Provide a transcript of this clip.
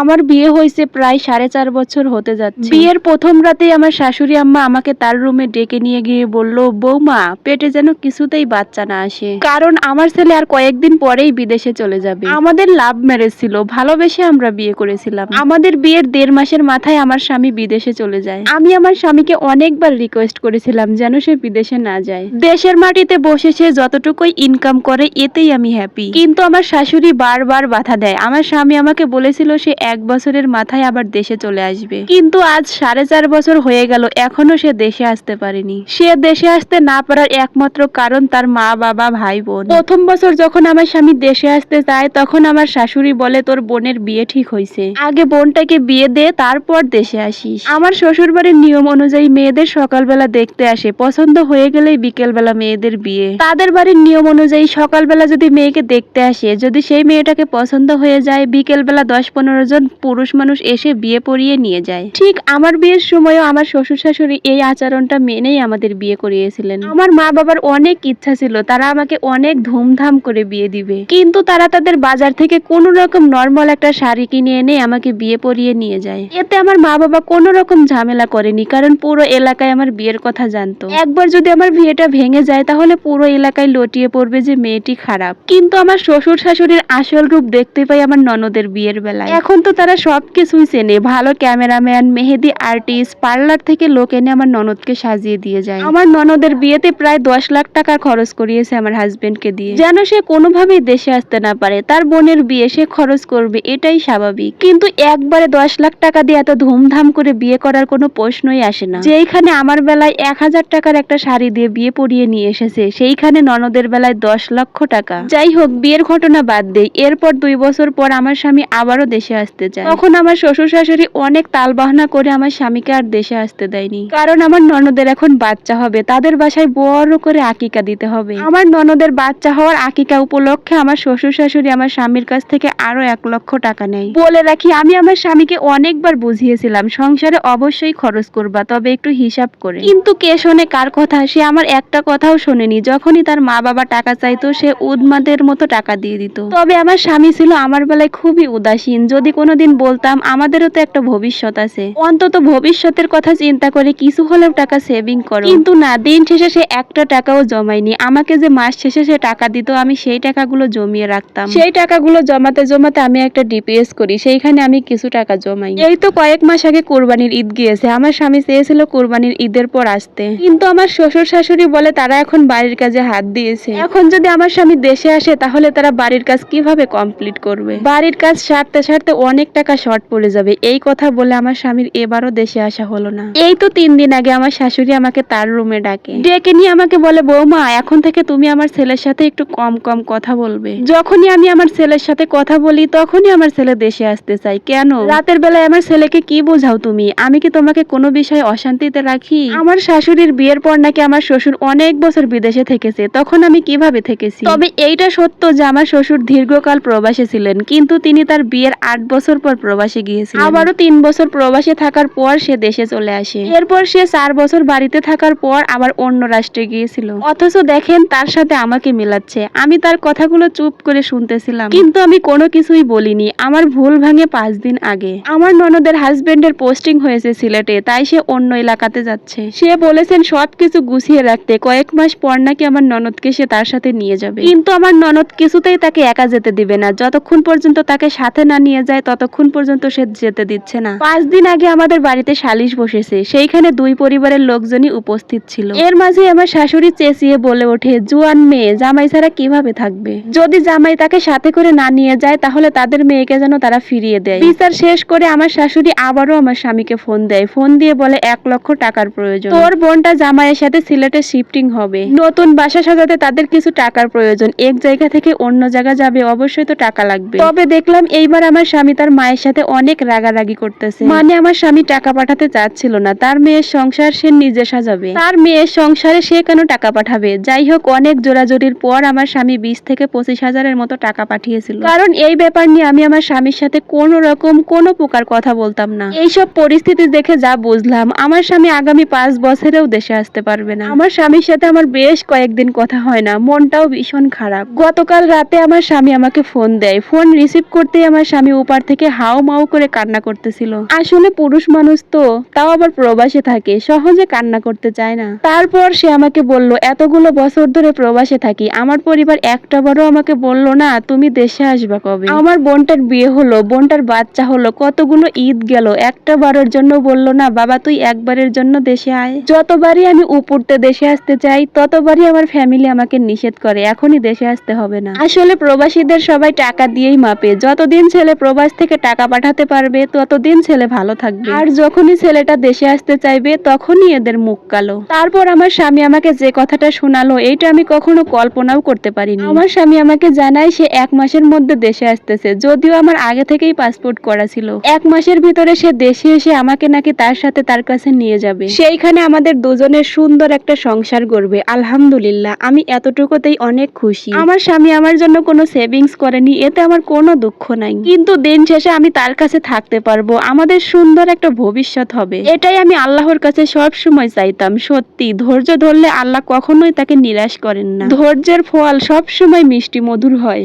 আমার বিয়ে হয়েছে প্রায় সাড়ে চার বছর হতে যাচ্ছে। বিয়ের প্রথম রাতেই আমার শাশুড়ি আম্মা আমাকে তার রুমে ডেকে নিয়ে গিয়ে বলল, বৌমা, পেটে যেন কিছুতেই বাচ্চা না আসে। কারণ আমার ছেলে আর কয়েকদিন পরেই বিদেশে চলে যাবে। আমাদের লাভ ম্যারেজ ছিল, ভালোবেসে আমরা বিয়ে করেছিলাম। আমাদের বিয়ের দেড় মাসের মাথায় আমার স্বামী বিদেশে চলে যায়। আমি আমার স্বামীকে অনেকবার রিকোয়েস্ট করেছিলাম যেন সে বিদেশে না যায়। দেশের মাটিতে বসে সে যতটুকুই ইনকাম করে, এতেই আমি হ্যাপি কিন্তু আমার শাশুড়ি বারবার বাধা দেয়। আমার স্বামী আমাকে বলেছিল, সে এক বছরের মাথায় আবার দেশে চলে আসবে। কিন্তু আজ সাড়ে চার বছর হয়ে গেল, এখনও সে দেশে আসতে পারেনি। সে দেশে আসতে না পারার একমাত্র কারণ তার মা, বাবা, ভাই, বোন। প্রথম বছর যখন আমার স্বামী দেশে আসতে চায় তখন আমার শাশুড়ি বলে, তোর বোনের বিয়ে ঠিক হয়েছে আগে বোনটাকে বিয়ে দে, তারপর দেশে আসিস। আমার শ্বশুর বাড়ির নিয়ম অনুযায়ী মেয়েদের সকালবেলা দেখতে আসে। পছন্দ হয়ে গেলেই বিকেলবেলা মেয়েদের বিয়ে। তাদের বাড়ির নিয়ম অনুযায়ী সকালবেলা যদি মেয়েকে দেখতে আসে, যদি সেই মেয়েটাকে পছন্দ হয়ে যায়, বিকেলবেলা দশ পনেরো জন পুরুষ মানুষ এসে বিয়ে পড়িয়ে নিয়ে যায়। ঠিক আমার বিয়ের সময়ও আমার শ্বশুর শাশুড়ি এই আচরণটা মেনেই আমাদের বিয়ে করিয়েছিলেন। আমার মা বাবার অনেক ইচ্ছা ছিল, তারা আমাকে অনেক ধুমধাম করে বিয়ে দিবে। কিন্তু তারা তাদের বাজার থেকে কোনো রকম নর্মাল একটা শাড়ি কিনে এনে আমাকে বিয়ে পরিয়ে নিয়ে যায়। এতে আমার মা বাবা কোনো রকম ঝামেলা করেনি, কারণ পুরো এলাকায় আমার বিয়ের কথা জানতো। একবার যদি আমার বিয়েটা ভেঙে যায়, তাহলে পুরো এলাকায় লটিয়ে পড়বে যে মেয়েটি খারাপ। কিন্তু আমার শ্বশুর শাশুড়ির আসল রূপ দেখতে পাই আমার ননদের বিয়ের বেলায়। এখন তো তারা সবকিছুই চেনে। ভালো ক্যামেরাম্যান, মেহেদি আর্টিস্ট, পার্লার থেকে লোক এনে আমার ননদকে সাজিয়ে দিয়ে যায়। আমার ননদের বিয়েতে প্রায় দশ লাখ টাকা খরচ করিয়েছে আমার হাজবেন্ডকে দিয়ে। যেন সে কোনোভাবেই দেশে আসতে না পারে। তার বোনের বিয়ে সে খরচ করবে, এটাই স্বাভাবিক। কিন্তু একবারে দশ লাখ টাকা দিয়ে এত ধুমধাম করে বিয়ে করার কোনো প্রশ্নই আসে না। যেইখানে আমার বেলায় এক হাজার টাকার একটা শাড়ি দিয়ে বিয়ে পরিয়ে নিয়ে এসেছে, সেইখানে ননদের বেলায় দশ লক্ষ টাকা। যাই হোক, বিয়ের ঘটনা বাদ দেই। এরপর দুই বছর পর আমার স্বামী আবারও দেশে আসতে চায়। তখন আমার শ্বশুর শাশুড়ি অনেক তালবাহানা করে আমার স্বামীকে আর দেশে আসতে দেয়নি। কারণ আমার ননদের এখন বাচ্চা হবে, তাদের বাসায় বড় করে আকিকা দিতে হবে। আমার ননদের বাচ্চা হওয়ার আকিকা উপলক্ষে আমার শ্বশুর শাশুড়ি আমার স্বামীর কাছ থেকে আরও এক লক্ষ টাকা নেয়। বলে রাখি, আমি আমার স্বামীকে অনেকবার বুঝিয়েছিলাম, সংসারে অবশ্যই খরচ করবা, তবে একটু হিসাব করে। কিন্তু কে শোনে কার কথা? সে আমার একটা কথাও শোনেনি। যখনই তার মা বাবা টাকা চাইতো, সে উদ্মাদের মতো টাকা দিয়ে দিত। তবে আমার স্বামী ছিল আমার বেলায় খুবই উদাসীন। যদি কোনোদিন বলতাম, আমাদেরও তো একটা ভবিষ্যৎ আছে। অন্তত ভবিষ্যতের কথা চিন্তা করে কিছু হলেও টাকা সেভিং করো। কিন্তু না, দিন শেষে সে একটা টাকাও জমায়নি। আমাকে যে মাস শেষে সে টাকা দিত, আমি সেই টাকাগুলো জমিয়ে রাখতাম। সেই টাকাগুলো জমাতে জমাতে আমি একটা ডিপিএস করি, সেইখানে আমি কিছু টাকা জমাই। এই তো কয়েক মাস আগে কোরবানির ঈদ গিয়েছে। আমার স্বামী চেয়েছিল কোরবানির ঈদের পর আসতে। কিন্তু আমার শ্বশুর শাশুড়ি বলে তারা এখন বাড়ির কাজে হাত দিয়েছে। এখন যদি আমার স্বামী দেশে আসে, তাহলে তারা বাড়ির কাজ কীভাবে কমপ্লিট করবে? বাড়ির কাজ সারতে সারতে অনেক টাকা শর্ট পড়ে যাবে। এই কথা বলে আমার স্বামীর এবারও দেশে আসা হলো না। এই তো তিন দিন আগে আমার শাশুড়ি আমাকে তার রুমে ডাকে। ডেকে নিয়ে আমাকে বলে, বৌমা, এখন থেকে তুমি আমার ছেলের সাথে একটু কম কম কথা বলবে। যখনই আমি আমার ছেলের সাথে কথা বলি, তখনই আমার ছেলে দেশে আসতে চাই কেন? রাতের বেলায় আমার ছেলেকে কি বোঝাও তুমি? আমি কি তোমাকে কোনো বিষয়ে অশান্তিতে রাখি? আমার শাশুড়ির বিয়ের পর নাকি আমার শ্বশুর অনেক বছর বিদেশে থেকেছে। তখন আমি কীভাবে থেকেছি? তবে এইটা সত্য যে আমার শ্বশুর দীর্ঘকাল প্রবাসে ছিলেন, কিন্তু তিনি তার বিয়ের আট বছর পর প্রবাসে গিয়েছিলেন আবারও তিন বছর প্রবাসে থাকার পর সে দেশে চলে আসে। এরপর সে চার বছর বাড়িতে থাকার পর আবার অন্য রাষ্ট্রে গিয়েছিল। অথচ দেখেন তার সাথে আমাকে মেলাচ্ছে। আমি তার কথাগুলো চুপ করে শুনতেছিলাম। কিন্তু আমি কোনো কিছুই বলিনি। আমার ভুল ভাঙে পাঁচ দিন আগে। আমার ননদের হাজবেন্ডের পোস্টিং হয়েছে সিলেটে তাই সে অন্য এলাকাতে যাচ্ছে। সে বলেছেন সবকিছু গুছিয়ে রাখতে কয়েক মাস পর নাকি আমার ননদকে সে তার সাথে নিয়ে যাবে। কিন্তু আমার ননদ কিছুতেই তাকে একা যেতে দিবে না। যতক্ষণ পর্যন্ত তাকে সাথে না নিয়ে যায় ততক্ষণ পর্যন্ত সে যেতে দিচ্ছে না। পাঁচ দিন আগে আমাদের বাড়িতে সালিশ বসেছে সেইখানে দুই পরিবারের লোকজনই উপস্থিত ছিল। এর মাঝে আমার শাশুড়ি চেঁচিয়ে বলে ওঠে জুয়ান মেয়ে জামাই ছাড়া কীভাবে থাকবে? যদি জামাই তাকে সাথে করে না নিয়ে যায় তাহলে তাদের মেয়েকে যেন তারা ফিরিয়ে দেয়। বিচার শেষ করে আমার শাশুড়ি আবারও আমার স্বামীকে ফোন দেয়। ফোন দিয়ে বলে এক লক্ষ টাকার প্রয়োজন। তোর বোনটা জামাইয়ের সাথে সিলেটে শিফটিং হবে। নতুন বাসা সাজাতে তাদের কিছু টাকার প্রয়োজন। এক জায়গা থেকে অন্য জায়গা যাবে অবশ্যই তো টাকা লাগবে। তবে দেখলাম এইবার আমার স্বামী তার মায়ের সাথে অনেক রাগারাগি করতেছে। মানে আমার স্বামী টাকা পাঠাতে চাচ্ছিল না। তার মেয়ের সংসার সে নিজে সাজাবে। তার মেয়ের সংসারে সে কেন টাকা পাঠাবে? যাই হোক, অনেক জোরাজোরির পর আমার স্বামী বিশ থেকে পঁচিশ হাজারের মতো টাকা পাঠিয়েছিল। কারণ এই ব্যাপার নিয়ে আমি আমার স্বামীর সাথে কোনো রকম, কোনো প্রকার কথা বলতাম না। এইসব পরিস্থিতি দেখে যা বুঝলাম, আমার স্বামী আগামী পাঁচ বছরেও দেশে আসতে পারবে না। আমার স্বামীর সাথে আমার বেশ কয়েকদিন কথা হয় না। মনটাও ভীষণ খারাপ। গতকাল রাতে আমার স্বামী আমাকে ফোন দেয়। ফোন রিসিভ করতেই আমার স্বামী উপার থেকে হাও মাও করে কান্না করতেছিল। আসলে পুরুষ মানুষ তো, তাও আবার প্রবাসে থাকে, সহজে কান্না করতে চায় না। তারপর সে আমাকে বলল, এতগুলো বছর ধরে প্রবাসে থাকি, আমার পরিবার একটা বারও আমাকে বলল না, তুমি দেশে আসবা কবে? আমার বোনটার বিয়ে হলো, বোনটার বাচ্চা হলো, কতগুলো ঈদ গেল, একটা বারের জন্য বলল না, বাবা, তুই একবারের জন্য দেশে আয়। যতবারই আমি উপরতে দেশে আসতে চাই, ততবারই আমার ফ্যামিলি আমাকে নিষেধ করে, এখনই দেশে আসতে হবে না। আসলে প্রবাসীদের সবাই টাকা দিয়েই মাপে, যতদিন ছেলে প্রবাস থেকে টাকা পাঠাতে পারবে ততদিন ছেলে ভালো থাকবে। আর যখনই ছেলেটা দেশে আসতে চাইবে, তখনই এদের মুখ কালো। তারপর আমার স্বামী আমাকে যে কথাটা শোনালো, এইটা আমি কখনো কল্পনাও করতে পারিনি। আমার স্বামী আমাকে জানায়, সে এক মাসের মধ্যে দেশে আসতেছে, যদিও আমার আগে থেকেই পাসপোর্ট করা ছিল। এক মাসের ভিতরে সে দেশে এসে আমাকে নাকি তার সাথে তার কাছে নিয়ে যাবে। সেইখানে আমাদের দুজনের সুন্দর একটা সংসার গড়বে, আলহামদুলিল্লাহ। আমি এতটুকুতেই অনেক খুশি। আমার স্বামী আমার জন্য কোনো সেভিংস করেনি, এতে আমার কোনো দুঃখ নাই। কিন্তু দিন শেষে আমি তার কাছে থাকতে পারব। আমাদের সুন্দর একটা ভবিষ্যৎ হবে। এটাই আমি আল্লাহর কাছে সব সময় চাইতাম। সত্যি, ধৈর্য ধরলে আল্লাহ কখনোই তাকে নিরাশ করেন না। ধৈর্যের ফল সব সময় মিষ্টি মধুর হয়।